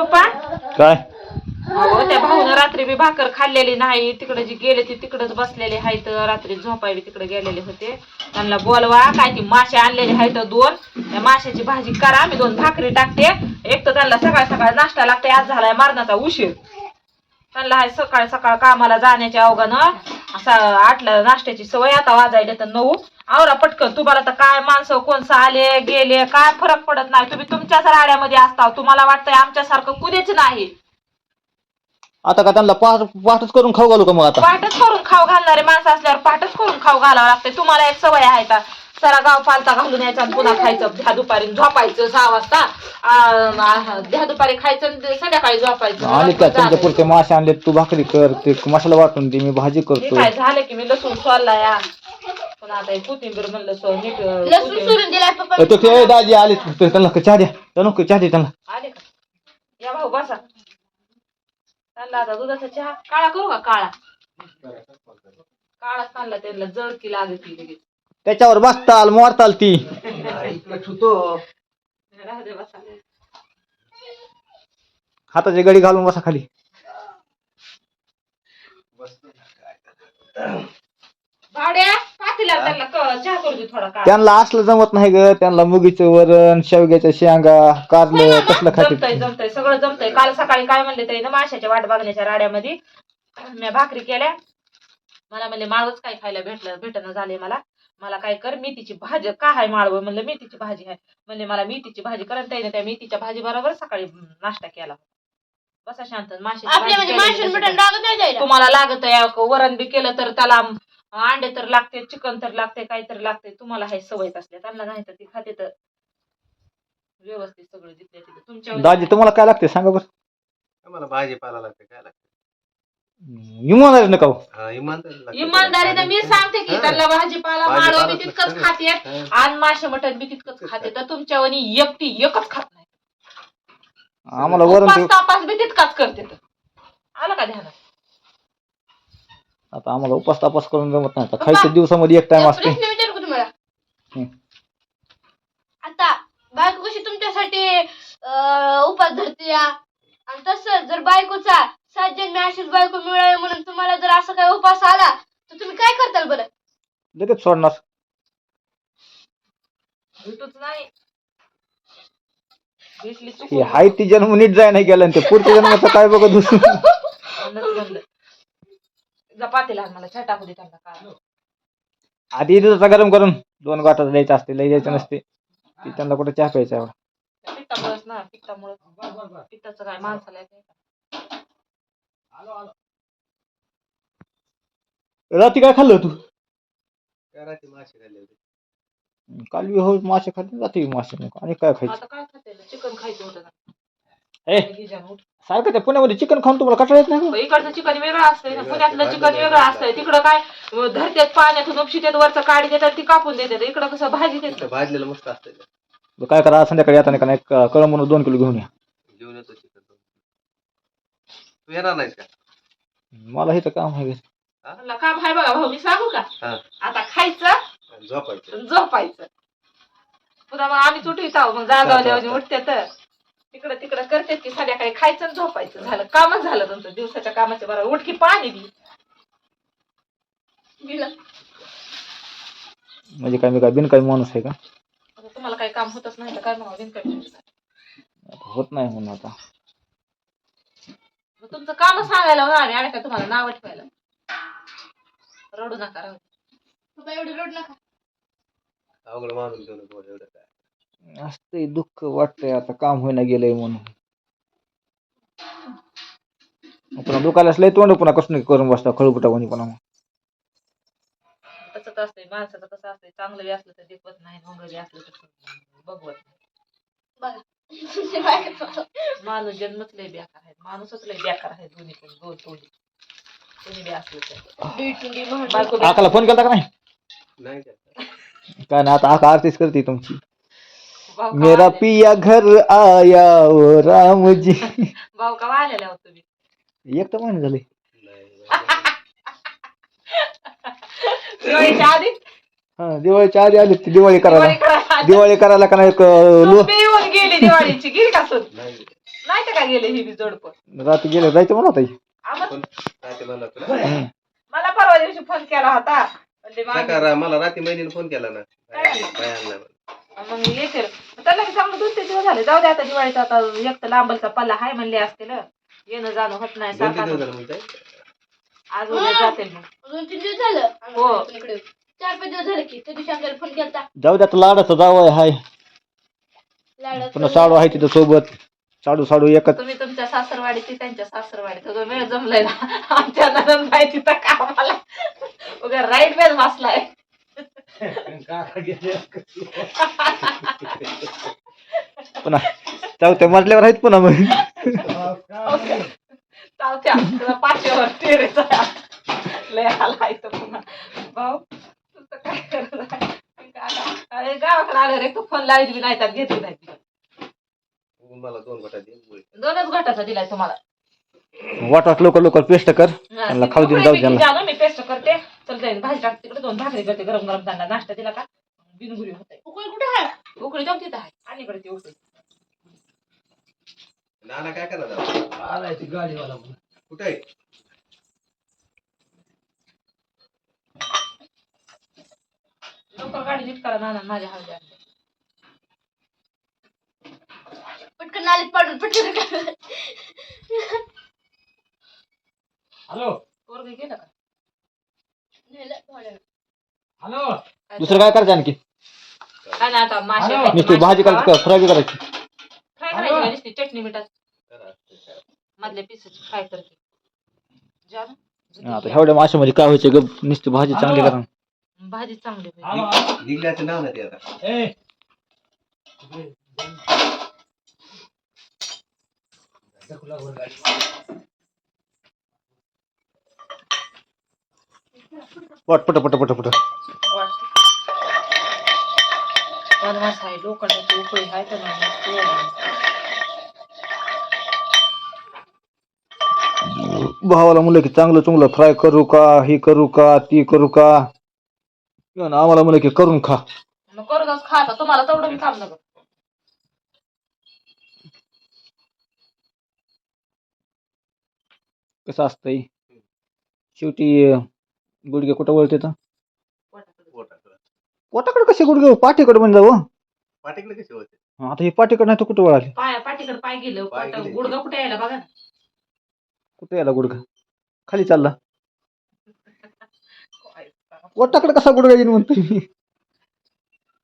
पप्पा? काय? अहो त्या भाऊनं रात्री बी भाकर खाल्लेली नाही. तिकडे जी गेले ते तिकडच बसलेले आहेत. रात्री झोपाय बी तिकडे गेलेले होते. त्यांना बोलवा काय ती मासे आणलेले आहेत दोन. त्या माशाची भाजी करा मी दोन भाकरी टाकते. एक तर त्यांना सकाळ सकाळ नाश्ता लागते आज झालाय मारण्याचा उशीर. त्यांना हाय सकाळ सकाळ कामाला जाण्याच्या अवघानं असा आठला नाश्त्याची सवय आता वाजायला तर नऊ. आवरा पटकन तुम्हाला तर काय माणसं कोणसं आले गेले काय फरक पडत नाही. तुम्ही तुमच्याच राड्यामध्ये असता. तुम्हाला वाटतंय आमच्यासारखं कुणीच नाही. आता का त्यांना पाठ पाठच करून खाऊ घालू का मग आता? पाठच करून खाऊ घालणारे माणसं असल्यावर पाठच करून खाऊ घालावं लागते तुम्हाला एक सवय आहे का? सारा गाव पालता घालून यायचा आणि पुन्हा खायचं. ध्या दुपारी झोपायचं सहा वाजता. आ, आ, ध्या दुपारी खायचं आणि संध्याकाळी झोपायचं. आणि काय तुमच्या पुरते मासे आणले तू भाकरी कर ते मसाला वाटून दे मी भाजी हे करतो काय झालं की मी लसूण सोलला या? आता कोथिंबीर म्हणलं सो नीट अं, लसूण कोथिंबीर- सोडून दिलाय पप्पा ए, तो दाजी आले त्यांना चहा द्या त्यांना चहा द्या त्यांना. आले का? या भाऊ बसा. त्यांना आता दुधाचा चहा काळा करू का काळा? काळा चालला त्यांना जळकी लागती लगेच. त्याच्यावर बसताल मोरताल ती. राहू दे बसा. हाताची गडी घालून बसा खाली. त्यांना क- चहा करू दे थोडा काळा. त्यांना असलं जमत नाही ग. त्यांना मुगीचं वरण शेवग्याच्या शेंगा कारलं कसलं जमतय खाते. जमतय सगळं जमतय. काल सकाळी काय म्हणले तरी ना माशाच्या वाट बघण्याच्या राड्यामध्ये मी भाकरी केल्या. मला म्हणले माळवच काय खायला भेटलं भेटणं झाले मला. मला काय कर मेथीची भाजी का आहे माळव? म्हणलं मेथीची भाजी आहे म्हणले मला मेथीची भाजी करत त्याने त्या मेथीच्या भाजी बरोबर सकाळी नाश्ता केला. बसा शांत माशाची आपल्या भाजी म्हणजे केलेली माशान तशी मटण लागत नाही जायला? तुम्हाला लागत आहे वरण बी केलं तर त्याला अंडे तर लागते चिकन तर लागते काही तर लागते तुम्हाला हे सवयच असल्या त्यांना नाही तर ती खाते तर व्यवस्थित सगळं जिथल्या तिथे तुमच्या दाजी तुम्हाला काय लागते सांगा बरं मला भाजीपाला लागते काय लागते इमानदारी नका हो. हा, इमानदारी लागते. इमानदारीनं मी सांगते की हा. त्यांना भाजीपाला माळव बी तितकंच सगळं. खाते हा. आणि मासे मटण बी तितकंच खाते तर तुमच्यावानी एकटी एकच खात नाही आम्हाला वरण उपास तापास बी तितकाच करते तर आलं का ध्यानात आता आम्हाला उपास तापास करून जमत नाही. आता खायच्या दिवसामध्ये एक टाइम असते. प्रश्न विचारू का तुम्हाला. हं. आता बायको कशी तुमच्यासाठी अं, उपास धरते या? आणि तसं जर बायकोचा सात जन्मी अशीच बायको मिळावी म्हणून तुम्हाला जर असं काही उपास आला तर तुम्ही काय करताल बरं? लगेच सोडणार. भेटूच नाही. भेटली हे. हाय ती जन्म नीट जाय नाही गेला आणि ते पुढच्या जन्माचं काय बघत बसू? म्हणूनच म्हणलं जपातीला मला छा टाकू दे त्यांना काय आधी दुधाचा गरम करून. दोन गाठात द्यायचं असते लई द्यायचं नसते. ती त्यांना कुठे चहा प्यायचा एवढा. पित्तामुळेच ना पित्तामुळे पित्ताचं काय माणसाला नाही? रात्री काय खाल्लं तू? काय राहते मासे खाल्ले होते? काल बी हो मासे खाल्ले रात्री बी मासे नको आणि काय खायचं? आता काय खाते? चिकन खायचं होतं ना. ए! गिजानं उठ. सारखं त्या पुण्यामध्ये चिकन खाऊन तुम्हाला कटाळा येत नाही का? इकडचं चिकन वेगळं असतंय ना पुण्यातलं चिकन वेगळं असतंय. तिकडं काय अं, धरत्यात पाण्यातून उपशित्यात वरचं काढी देतात ती कापून देतात. इकडं कसं भाजी देतात. भाजलेलं मस्त असतं बरं, काय करा संध्याकाळी येताना का नाही क- कळम म्हणून दोन किलो घेऊन या. घेऊन येतो चिकन तू येणार नाहीस का? मला हे तर काम आहे. म्हणलं, काम आहे बघा भाऊ मी सांगू का? हा. आता खायचं झोपायचं. आणि झोपायचं. पुन्हा मग आम्ही उठीत आहो मग जागावल्यावर उठते तर. तिकडं तिकडं करते की संध्याकाळी खायचं आणि झोपायचं. झालं कामच झालं तुमचं. दिवसाच्या कामाच्या बरोबर उठकी पाणी बी. दिलं. म्हणजे काय मी काय बिनकामी माणूस आहे का? आता तुम्हाला काही काम होतच नाही तर काय म्हणा बिनकमी आता होत नाही म्हणून आता. मग तुमचं काम सांगायला होणार आणि आणि काय तुम्हाला नाव ठेवायला? रडू नका दे. पप्पा एवढी रोड नका. अवघड मारून नको एवढं काय? असतंय दुःख वाटतंय आता काम होईना गेलंय म्हणून. पुन्हा दुखायला लय तोंड पुन्हा कसं करून बसता खळबुटा कोणी पुन्हा तसंच असतंय माणसाचं कसं असतंय चांगलं बी असलं तर नाही बी असलं तर बघवत नाही. माणूस जन्मच लय बेकार आहे माणूसच लय बेकार आहे दोन्ही पण दोन तोंडी. कोणी बी असलं तर. आकाला फ़ोन केला का नाही? नाही काय ना आता आका आरतीच करते तुमची. भाऊ का मेरा पिया घर आया ओ राम जी भाऊ का आलेला होता तुम्ही. एक तर महिने झाले. नाही दिवाळीच्या आधी हा दिवाळीच्या आधी आली ती दिवाळी करायला. दिवाळी करायला आधी. दिवाळी करायला का नाही क- लो तुम्ही येऊन गेली दिवाळीची का सून नाही. नाही तर काय गेले ही बी जोडपं? रात्री गेले जायचं म्हणत होता हम्म. मला परवा दिवशी फोन केला होता. म्हणजे मागे- मला रात्री महिन्याने फोन केला ना. मग येते त्याला बी चांगलं दोन तीन दिवस झाले. जाऊ दे आता दिवाळीचा आता एक तर लांबलचा पल्ला हाय म्हणले असतील. येणं जाणं होत नाही दोन तीन दिवस सारखं झालं म्हणताय? आज उद्या जाते मग. दोन तीन दिवस झालं. हो. इकडे चार पाच दिवस झाले की त्या दिवशी आपल्याला फोन केला जाऊ द्या लाडाचा जावं हाय. पुन्हा साडू आहे तिथं सोबत. साडू साडू एकच. तुम्ही तुमच्या सासरवाडीत ती त्यांच्या सासरवाडीत. सगळं वेळ जमलाय ना. आमच्या नंदन बाई तिथं कामाला. उगा राईट वेळ बसलाय पुन्हा. चौथ्या मजल्यावर आहेत पुन्हा मग. चालत्या तुला पाचव्यावर लय आलाय तो पुन्हा. भाऊ तुझं काय करत आहे? अरे गावाकडे आलं रे तू फोन लावली बी नाही तर घेतली नाही मला दोन गोटा दे गोळी. दोनच घटाचा दिलाय तुम्हाला. वाटवाट लवकर लवकर पेस्ट कर. त्यांना खाऊ देऊन जाऊ द्या जाणं मी पेस्ट करते. चल जाईल भाजी टाकते तिकडे. दोन भाकरी करते गरम गरम त्यांना. नाश्ता दिला का? बिनगुरी होते उकळी कुठे आहे? उकळी जाऊ तिथं आहे. आणि इकडे ती उकळी. नाना काय करणार कुठे आहे? लवकर गाडी नीट करा नाना माझ्या हळदी पटकन नालीत पाडून पटकन काय हॅलो. पोरगं गेलं का? नेलं थोड्या दुसरं काय करायचं आणखी? काय नाही आता मासे नुसती भाजी. करायची फ्राय करायची? नुसती चटणी मिठात करा. मधल्या पीसेस फ्राय करते. हा, आता एवढ्या माशामध्ये काय व्हायचं? ग नुसती भाजी चांगली करा. भाजी चांगली. निघल्याचं नाव नाही ते आता. पट पट पट पट पट. लोखंडाची उकळी आहे तर भावाला म्हणलं की चांगलं चांगलं फ्राय करू का हे करू का ती करू का? किंवा आम्हाला म्हणलं की करून खा. मग करूनच खा आता तुम्हाला तेवढं मी काम नको कसं असतंय शेवटी अं, गुडघे कुठं वळते तर? पोटाकडं. पोटाकडे कसे गुडघे पाठीकडे म्हणजे जाऊ पाटीकडे कसे होते आता हे पाठीकडे नाही तर कुठं वळाले? पाय पाठीकडे पाय गेलं पाय गेले. गुडगा कुठे यायला बघा ना. कुठे याला गुडघा? खाली चालला. पोटाकडे कसा गुडघा येईन म्हणतोय मी.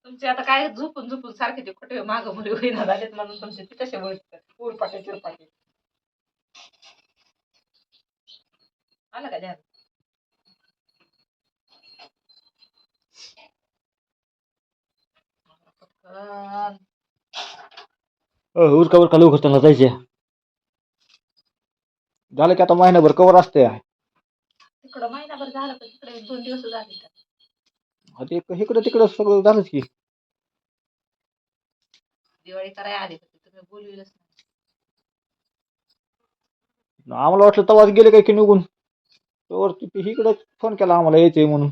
तुमचे आता काय झोपून झोपून सारखे ते खोटे माग मुली होईना झालेत म्हणून तुमचे ते वळतात उरपाटे चिरपाटे आलं का ध्यान. उरका उरका लवकर त्यांना जायचे. झालं की आता महिनाभर कवर असते तिकडं महिनाभर झालं पण तिकडे एक दोन दिवस झाले तर. ते इकडं तिकडं सगळं झालंच की. दिवाळी करायला आली होती तुम्ही बोलविलच नाही. आम्हाला वाटलं तवाच गेले काय की निघून. इकडं फ़ोन केला आम्हाला यायचंय म्हणून.